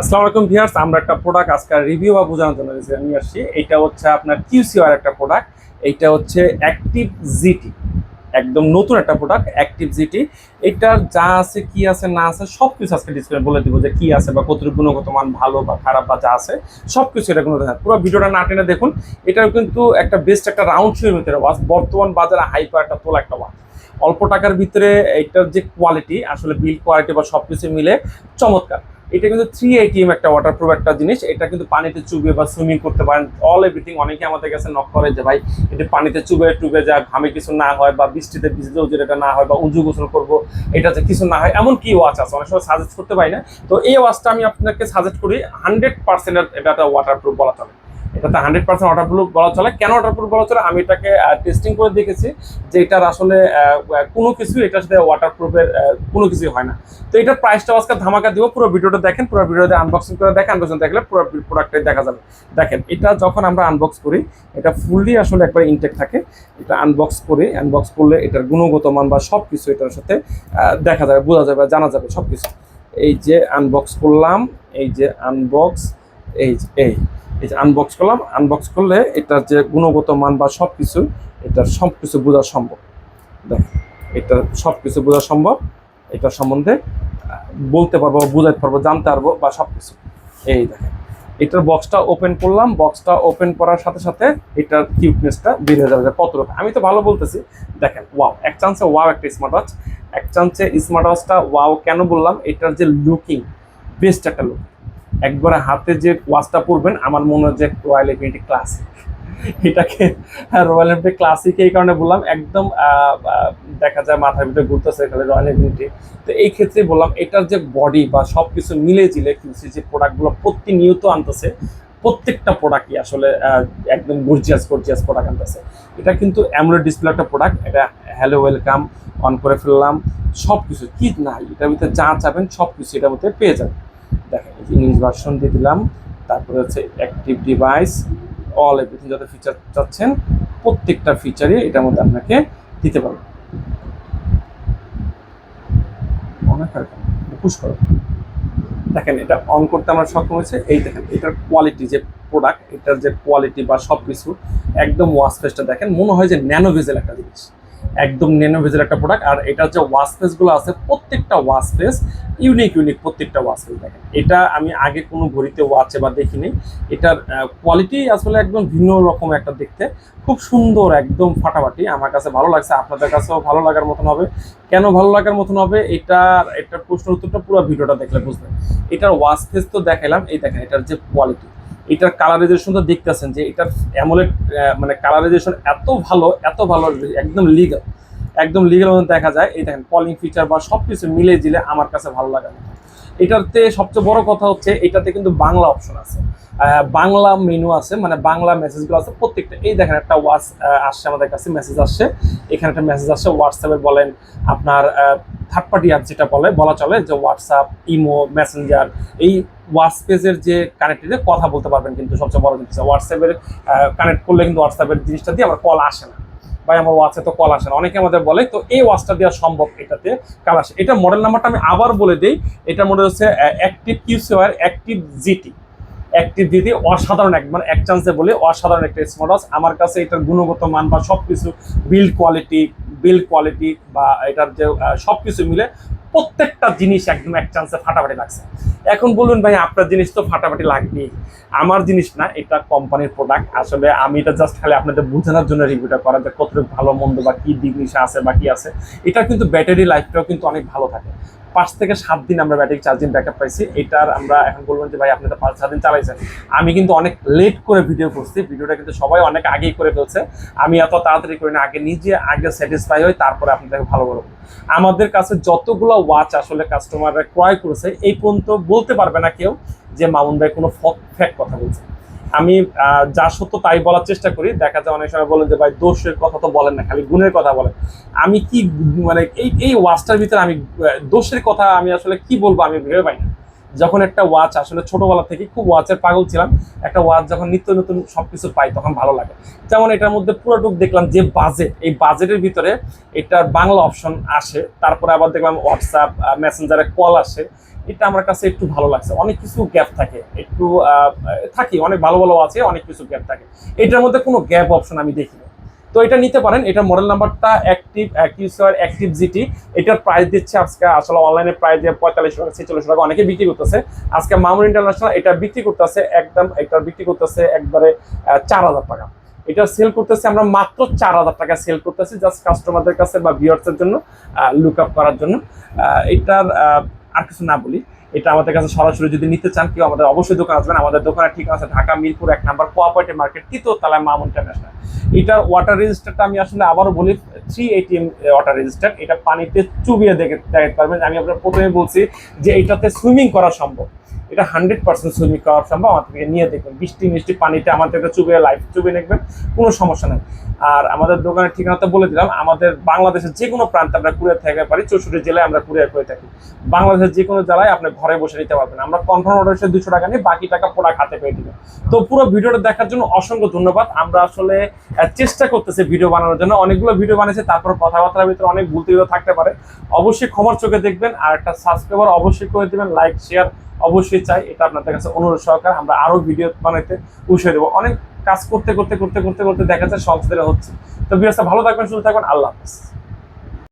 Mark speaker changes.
Speaker 1: আসসালামু আলাইকুম আমরা একটা প্রোডাক্ট আজকে রিভিউ বা বোঝানোর জন্য নিয়ে আসছি। এটা হচ্ছে আপনার কিউসিআর একটা প্রোডাক্ট এইটা হচ্ছে অ্যাক্টিভ জিটি একদম নতুন একটা প্রোডাক্ট অ্যাক্টিভ জিটি এটার যা আছে, কি আছে, না আছে সব কিছু আজকে ডিসপ্লে বলে দিব যে কি আছে বা কতটুকু গুণগত মান ভালো বা খারাপ বা যা আছে সব কিছু এটা কোনো পুরো ভিডিওটা না টেনে দেখুন এটার কিন্তু একটা বেস্ট একটা রাউন্ড শুয়ের ভিতরে ওয়াচ বর্তমান বাজারে হাইপার একটা তোলা একটা ওয়াচ অল্প টাকার ভিতরে এটার যে কোয়ালিটি আসলে বিল কোয়ালিটি বা সব কিছু মিলে চমৎকার। এটা কিন্তু থ্রি এটিএম একটা ওয়াটার প্রুফ একটা জিনিস। এটা কিন্তু পানিতে চুবে বা সুইমিং করতে পারেন। অল এভরিথিং অনেকে আমাদের কাছে নক করে যে, ভাই, এটা পানিতে চুবে টুবে যা, ঘামে কিছু না হয় বা বৃষ্টিতে ভিজলেও যেটা না হয় বা উঁচু গোসল করব, এটা যে কিছু না হয়। এমন কি ওয়াচ আছে, অনেক সময় সাজেস্ট করতে পারি না। তো এই ওয়াচটা আমি আপনাকে সাজেস্ট করি হান্ড্রেড পার্সেন্ট এটা একটা ওয়াটারপ্রুফ বলা চলে। এটাতে হান্ড্রেড পার্সেন্ট ওয়াটারপ্রুফ বলা চলে। কেন ওয়াটারপ্রুফ বলা চলে? আমি এটাকে টেস্টিং করে দেখেছি যে এটার আসলে কোনো কিছু এটার সাথে ওয়াটারপ্রুফের কোনো কিছুই হয় না। তো এটার প্রাইসটা আজকে ধামাকা দিব, পুরো ভিডিওটা দেখেন, পুরো ভিডিওতে আনবক্সিং করে দেখেন আনবক্সিং দেখলে পুরো প্রোডাক্টটাই দেখা যাবে। দেখেন, এটা যখন আমরা আনবক্স করি, এটা ফুললি আসলে একবার ইনটেক থাকে। এটা আনবক্স করে আনবক্স করলে এটার গুণগত মান বা সব কিছু এটার সাথে দেখা যাবে, বোঝা যাবে, জানা যাবে সব কিছু এই যে আনবক্স করলাম, এই যে আনবক্স এই এই। এই যে আনবক্স করলাম আনবক্স করলে এটার যে গুণগত মান বা সব কিছু এটার সব কিছু বোঝা সম্ভব। দেখ এটা সব কিছু বোঝা সম্ভব। এটার সম্বন্ধে বলতে পারব বুঝাইতে পারব, জানতে পারব বা সব কিছু এই দেখেন, এটার বক্সটা ওপেন করলাম। বক্সটা ওপেন করার সাথে সাথে এটার কিউটনেসটা হয়ে যাবে। কত রকম? আমি তো ভালো বলতেছি। দেখেন ওয়াও এক চান্সে ওয়াও একটা স্মার্ট ওয়াচ এক চান্সে স্মার্ট ওয়াচটা ওয়াও কেন বললাম? এটার যে লুকিং বেস্ট একটা লুক একবারে হাতে যে ওয়াচটা পরবেন, আমার মনে হয় যে রয়্যাল এনফিল্ড ক্লাসিক এটাকে রয়্যাল এনফিল্ড ক্লাসিক এই কারণে বললাম, একদম দেখা যায় মাথার ভিতরে ঘুরতেছে খালি রয়্যাল এনফিল্ডটি তো এই ক্ষেত্রে বললাম, এটার যে বডি বা সব কিছু মিলে জিলে কিউসি যে প্রোডাক্টগুলো প্রতিনিয়ত আনতেছে, প্রত্যেকটা প্রোডাক্টই আসলে একদম গর্জিয়াস গর্জিয়াস প্রোডাক্ট আনতেছে। এটা কিন্তু অ্যামোলেড ডিসপ্লে একটা প্রোডাক্ট এটা হ্যালো ওয়েলকাম অন করে ফেললাম সব কিছু কি নাই, এটার ভিতরে যা চাবেন সব কিছু এটার মধ্যে পেয়ে যাবেন। দেখেন ইংলিশ ভার্সন দিয়ে দিলাম, তারপরে হচ্ছে অ্যাক্টিভ ডিভাইস অল এভরিথিং যত ফিচার চাচ্ছেন, প্রত্যেকটা ফিচারই এটার মধ্যে আপনাকে দিতে পারবেন অনেক পুশ দেখেন, এটা অন করতে আমার সক্ষম হয়েছে। এই দেখেন, এটার কোয়ালিটি যে প্রোডাক্ট এটার যে কোয়ালিটি বা সব কিছু একদম ওয়াশ ফেসটা দেখেন, মনে হয় যে ন্যানো ভেজেল একটা জিনিস। একদম ন্যানো ভেজেল একটা প্রোডাক্ট আর এটার যে ওয়াশ ফেসগুলো আছে, প্রত্যেকটা ওয়াশ ফেস ইউনিক ইউনিক প্রত্যেকটা ওয়াচ ফেস দেখেন। এটা আমি আগে কোনো ঘড়িতে ওয়াচে বা দেখিনি। এটার কোয়ালিটি আসলে একদম ভিন্ন রকম একটা দেখতে। খুব সুন্দর, একদম ফাটাফাটি। আমার কাছে ভালো লাগছে, আপনাদের কাছেও ভালো লাগার মতন হবে। কেন ভালো লাগার মতন হবে? এটার এটার প্রশ্ন উত্তরটা পুরো ভিডিওটা দেখলে বুঝবেন। এটার ওয়াচ ফেস তো দেখাইলাম, এই দেখেন, এটার যে কোয়ালিটি এটার কালারাইজেশন তো দেখতেছেন যে এটার অ্যামোলেড মানে কালারাইজেশন এত ভালো এত ভালো, একদম লিগাল একদম লিগেল মধ্যে দেখা যায়। এই দেখেন কলিং ফিচার বা সব কিছু মিলে জিলে আমার কাছে ভালো লাগে এটাতে সবচেয়ে বড় কথা হচ্ছে, এটাতে কিন্তু বাংলা অপশন আছে। বাংলা মেনু আছে মানে বাংলা মেসেজগুলো আছে প্রত্যেকটা। এই দেখেন, একটা ওয়াটস আসছে আমাদের কাছে মেসেজ আসছে। এখানে একটা মেসেজ আসছে হোয়াটসঅ্যাপে বলেন আপনার থার্ড পার্টি অ্যাপ যেটা বলে, বলা চলে যে হোয়াটসঅ্যাপ ইমো মেসেঞ্জার এই ওয়াটস পেজের যে কানেক্টেডে কথা বলতে পারবেন কিন্তু সবচেয়ে বড় জিনিস। হোয়াটসঅ্যাপের কানেক্ট করলে কিন্তু হোয়াটসঅ্যাপের জিনিসটা দিয়ে আমার কল আসে না। ভাই, আমার ওয়াচে তো কল আসে না। অনেকে আমাদের বলে, তো এই ওয়াচটা দেওয়া সম্ভব এটাতে? কাল আসে। এটা মডেল নাম্বারটা আমি আবার বলে দিই। এটা মডেল হচ্ছে অ্যাক্টিভ কিউসিওয়ার অ্যাক্টিভ জিটি অ্যাক্টিভ জিটি অসাধারণ এক মানে এক চান্সে বলে অসাধারণ একটা স্মার্ট ওয়াচ আমার কাছে এটার গুণগত মান বা সব কিছু বিল্ড কোয়ালিটি বিল্ড কোয়ালিটি বা এটার যে সব কিছু মিলে প্রত্যেকটা জিনিস একদম এক চান্সে ফাটাফাটি লাগছে। এখন বলুন ভাই, আপনার জিনিস তো ফাটাফাটি লাগবেই। আমার জিনিস না, এটা কোম্পানির প্রোডাক্ট আসলে আমি এটা জাস্ট খালি আপনাদের বোঝানোর জন্য রিভিউটা করা যে কতটুকু ভালো, মন্দ বা কি জিনিস আছে বা কি আছে। এটা কিন্তু ব্যাটারি লাইফটাও কিন্তু অনেক ভালো থাকে। পাঁচ থেকে সাত দিন আমরা ব্যাটারি চার্জিং ব্যাকআপ পাইছি। এটার আমরা এখন বলবেন যে ভাই, আপনি তো পাঁচ, সাত দিন চালাইছেন। আমি কিন্তু অনেক লেট করে ভিডিও করছি। ভিডিওটা কিন্তু সবাই অনেক আগেই করে ফেলছে। আমি এত তাড়াতাড়ি করি না। আগে নিজে, আগে স্যাটিসফাই হই, তারপরে আপনাদেরকে ভালো বলব আমাদের কাছে যতগুলো ওয়াচ আসলে কাস্টমাররা ক্রয় করেছে, এই পর্যন্ত বলতে পারবে না কেউ যে মামুন ভাই কোনো ফ্যাক কথা বলছে। আমি যা সত্য তাই বলার চেষ্টা করি। দেখা যায় অনেক সময় বলেন যে, ভাই, দোষের কথা তো বলেন না, খালি গুণের কথা বলেন। আমি কি মানে এই এই ওয়াচটার ভিতরে আমি দোষের কথা আমি আসলে কি বলব আমি ভেবে পাই না। যখন একটা ওয়াচ আসলে ছোটবেলা থেকে খুব ওয়াচের পাগল ছিলাম, একটা ওয়াচ যখন নিত্য নতুন সবকিছু পাই তখন ভালো লাগে। যেমন এটার মধ্যে পুরোটুক দেখলাম যে বাজেট এই বাজেটের ভিতরে এটার বাংলা অপশন আসে, তারপরে আবার দেখলাম হোয়াটসঅ্যাপ মেসেঞ্জারে কল আসে। এটা আমার কাছে একটু ভালো লাগছে। অনেক কিছু গ্যাপ থাকে। একটু থাকি, অনেক ভালো ভালো আছে, অনেক কিছু গ্যাপ থাকে। এটার মধ্যে কোনো গ্যাপ অপশন আমি দেখি। তো এটা নিতে পারেন, এটা মডেল নাম্বারটা অ্যাক্টিভ অ্যাকিউসার অ্যাক্টিভ জিটি এটার প্রাইস দিচ্ছে আজকে, আসলে অনলাইনে প্রাইস দিয়ে পঁয়তাল্লিশ টাকা, ছেচল্লিশ টাকা, অনেকে বিক্রি করতেছে। আজকে মামুন ইন্টারন্যাশনাল এটা বিক্রি করতেছে একদম এটা বিক্রি করতেছে একবারে চার হাজার টাকা। এটা সেল করতেছে আমরা মাত্র চার হাজার টাকা সেল করতেছি জাস্ট কাস্টমারদের কাছে বা ভিউয়ার্সের জন্য লুক আপ করার জন্য। এটার আর কিছু না বলি, এটা আমাদের কাছে সরাসরি যদি নিতে চান, কেউ আমাদের অবশ্যই দোকান আসবেন। আমাদের দোকানের ঠিক আছে, ঢাকা, মিরপুর, এক নাম্বার কোঅপারেটিভ মার্কেট, তৃতীয় তলায় মামুন ইন্টারন্যাশনাল। এটার ওয়াটার রেজিস্টারটা আমি আসলে আবারও বলি থ্রি এটিএম ওয়াটার রেজিস্টার এটা পানিতে চুবিয়ে দেখে দেখতে পারবেন। আমি আপনার প্রথমে বলছি যে এটাতে সুইমিং করা সম্ভব। এটা হান্ড্রেড পার্সেন্ট সুইমিং করা সম্ভব আমার থেকে নিয়ে দেখবেন। বৃষ্টি, মিষ্টি, পানিতে আমাদের এটা চুবিয়ে লাইফ চুবিয়ে দেখবেন কোনো সমস্যা নেই। আর আমাদের দোকানের ঠিকানাটা বলে দিলাম, আমাদের বাংলাদেশের যে কোনো প্রান্তে আমরা কুরিয়ার থাকতে পারি, চৌষট্টি জেলায় আমরা কুরিয়ার করে থাকি। বাংলাদেশের যে কোনো জেলায় আপনি ঘরে বসে নিতে পারবেন। আমরা কনফার্ম অর্ডার হিসেবে দুশো টাকা নিয়ে বাকি টাকা প্রোডাক্ট হাতে পেয়ে দিবেন। তো পুরো ভিডিওটা দেখার জন্য অসংখ্য ধন্যবাদ। আমরা আসলে চেষ্টা করতেছি ভিডিও বানানোর জন্য। অনেকগুলো ভিডিও বানিয়েছে, তারপর কথাবার্তার ভিতরে অনেক ভুল থাকতে পারে। অবশ্যই ক্ষমার চোখে দেখবেন, আর একটা সাবস্ক্রাইবার অবশ্যই করে দিবেন লাইক শেয়ার অবশ্যই চাই, এটা আপনাদের কাছে অনুরোধ সহকারে আমরা আরও ভিডিও বানাইতে উৎসাহ দেবো অনেক কাজ করতে করতে করতে করতে করতে দেখা যায় সংসদের হচ্ছে তো বিরাসা ভালো থাকবেন শুধু থাকবেন, আল্লাহ হাফিজ।